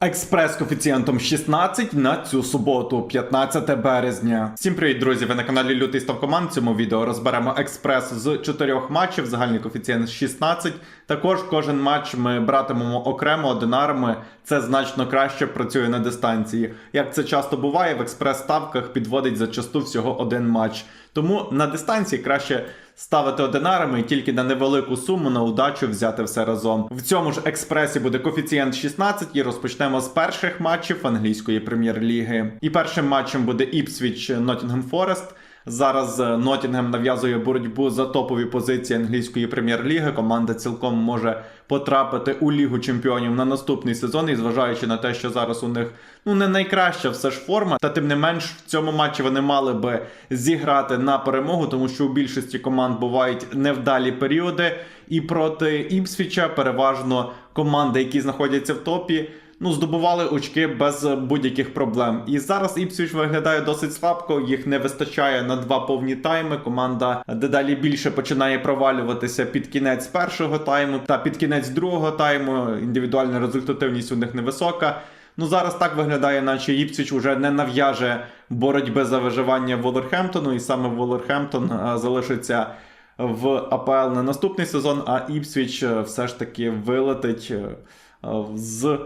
Експрес коефіцієнтом 16 на цю суботу, 15 березня. Всім привіт, друзі! Ви на каналі Лютий Став Команд. В цьому відео розберемо експрес з чотирьох матчів. Загальний коефіцієнт 16. Також кожен матч ми братимемо окремо одинарами. Це значно краще працює на дистанції. Як це часто буває, в експрес-ставках підводить зачасту всього один матч. Тому на дистанції краще ставити одинарами і тільки на невелику суму на удачу взяти все разом. В цьому ж експресі буде коефіцієнт 16 і розпочнемо з перших матчів англійської прем'єр-ліги. І першим матчем буде Іпсвіч Ноттінгем Форест. Зараз е, Ноттінгем нав'язує боротьбу за топові позиції англійської прем'єр-ліги. Команда цілком може потрапити у лігу чемпіонів на наступний сезон. І зважаючи на те, що зараз у них ну не найкраща все ж форма, та тим не менш в цьому матчі вони мали би зіграти на перемогу, тому що у більшості команд бувають невдалі періоди. І проти Іпсвіча переважно команди, які знаходяться в топі ну, здобували очки без будь-яких проблем. І зараз Іпсвіч виглядає досить слабко, їх не вистачає на два повні тайми. Команда дедалі більше починає провалюватися під кінець першого тайму та під кінець другого тайму. Індивідуальна результативність у них невисока. Ну зараз так виглядає, наче Іпсвіч уже не нав'яже боротьби за виживання Волерхемптону, і саме Волерхемптон залишиться в АПЛ на наступний сезон, а Іпсвіч е, все ж таки вилетить е, з е,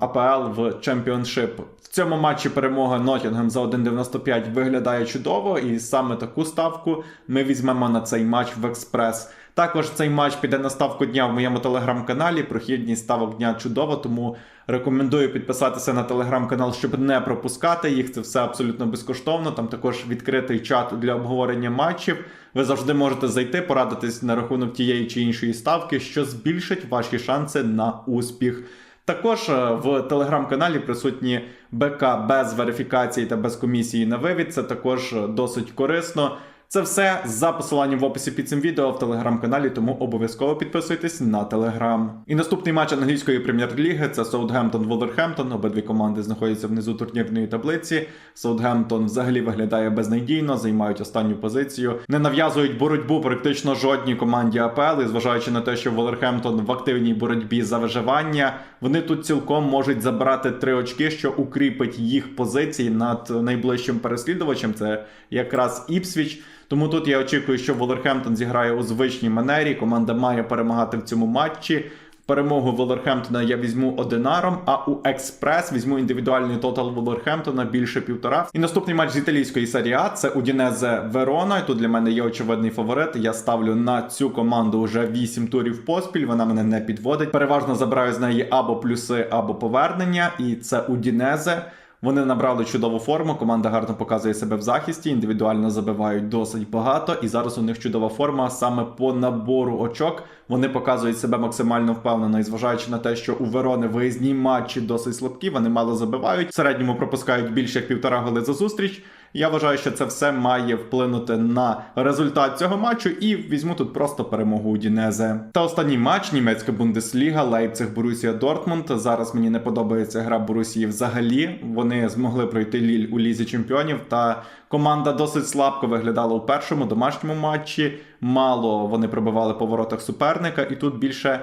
АПЛ в чемпіоншип. В цьому матчі перемога Нотінгем за 1.95 виглядає чудово, і саме таку ставку ми візьмемо на цей матч в експрес. Також цей матч піде на ставку дня в моєму телеграм-каналі. Прохідність ставок дня чудова, тому рекомендую підписатися на телеграм-канал, щоб не пропускати їх. Це все абсолютно безкоштовно. Там також відкритий чат для обговорення матчів. Ви завжди можете зайти, порадитись на рахунок тієї чи іншої ставки, що збільшить ваші шанси на успіх. Також е, в телеграм-каналі присутні БК без верифікації та без комісії на вивід. Це також е, досить корисно. Це все за посиланням в описі під цим відео в телеграм-каналі, тому обов'язково підписуйтесь на телеграм. І наступний матч англійської прем'єр-ліги це Саутгемптон Волверхемптон. Обидві команди знаходяться внизу турнірної таблиці. Саутгемптон взагалі виглядає безнадійно, займають останню позицію. Не нав'язують боротьбу практично жодній команді АПЛ. І зважаючи на те, що Волверхемптон в активній боротьбі за виживання, вони тут цілком можуть забрати три очки, що укріпить їх позиції над найближчим переслідувачем. Це якраз Іпсвіч. Тому тут я очікую, що Волерхемптон зіграє у звичній манері. Команда має перемагати в цьому матчі. Перемогу Волерхемптона я візьму одинаром, а у експрес візьму індивідуальний тотал Волерхемптона більше півтора. І наступний матч з італійської серії А це Удінезе Верона. Тут для мене є очевидний фаворит. Я ставлю на цю команду вже 8 турів поспіль. Вона мене не підводить. Переважно забираю з неї або плюси, або повернення. І це Удінезе. Вони набрали чудову форму. Команда гарно показує себе в захисті, індивідуально забивають досить багато. І зараз у них чудова форма саме по набору очок. Вони показують себе максимально впевнено. І зважаючи на те, що у Верони виїзні матчі досить слабкі, вони мало забивають. В середньому пропускають більше як півтора голи за зустріч. Я вважаю, що це все має вплинути на результат цього матчу, і візьму тут просто перемогу Удінезе. Та останній матч німецька Бундесліга, Лейпциг, Борусія Дортмунд. Зараз мені не подобається гра Борусії взагалі. Вони змогли пройти Ліль у лізі чемпіонів. Та команда досить слабко виглядала у першому домашньому матчі. Мало вони пробивали по воротах суперника, і тут більше.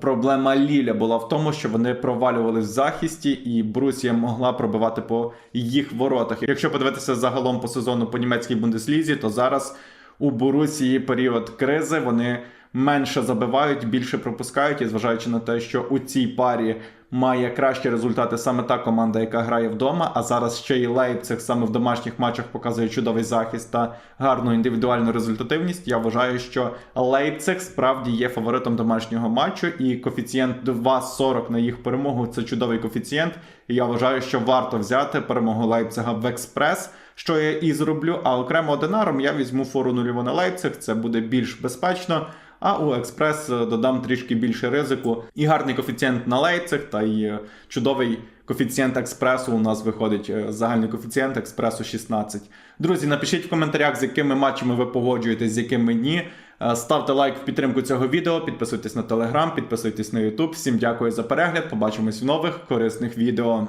Проблема Ліля була в тому, що вони провалювали в захисті, і Брусія могла пробивати по їх воротах. Якщо подивитися загалом по сезону по німецькій бундеслізі, то зараз у Борусії період кризи вони менше забивають, більше пропускають, і зважаючи на те, що у цій парі має кращі результати саме та команда, яка грає вдома. А зараз ще й Лейпциг саме в домашніх матчах показує чудовий захист та гарну індивідуальну результативність. Я вважаю, що Лейпциг справді є фаворитом домашнього матчу, і коефіцієнт 2,40 на їх перемогу це чудовий коефіцієнт. І я вважаю, що варто взяти перемогу Лейпцига в експрес. Що я і зроблю, а окремо одинаром я візьму фору нульову на Лейпциг, це буде більш безпечно. А у експрес додам трішки більше ризику. І гарний коефіцієнт на Лейпциг, та й чудовий коефіцієнт експресу. У нас виходить е, загальний коефіцієнт експресу 16. Друзі, напишіть в коментарях, з якими матчами ви погоджуєтесь, з якими ні. Е, Ставте лайк в підтримку цього відео, підписуйтесь на телеграм, підписуйтесь на Ютуб. Всім дякую за перегляд. Побачимось в нових корисних відео.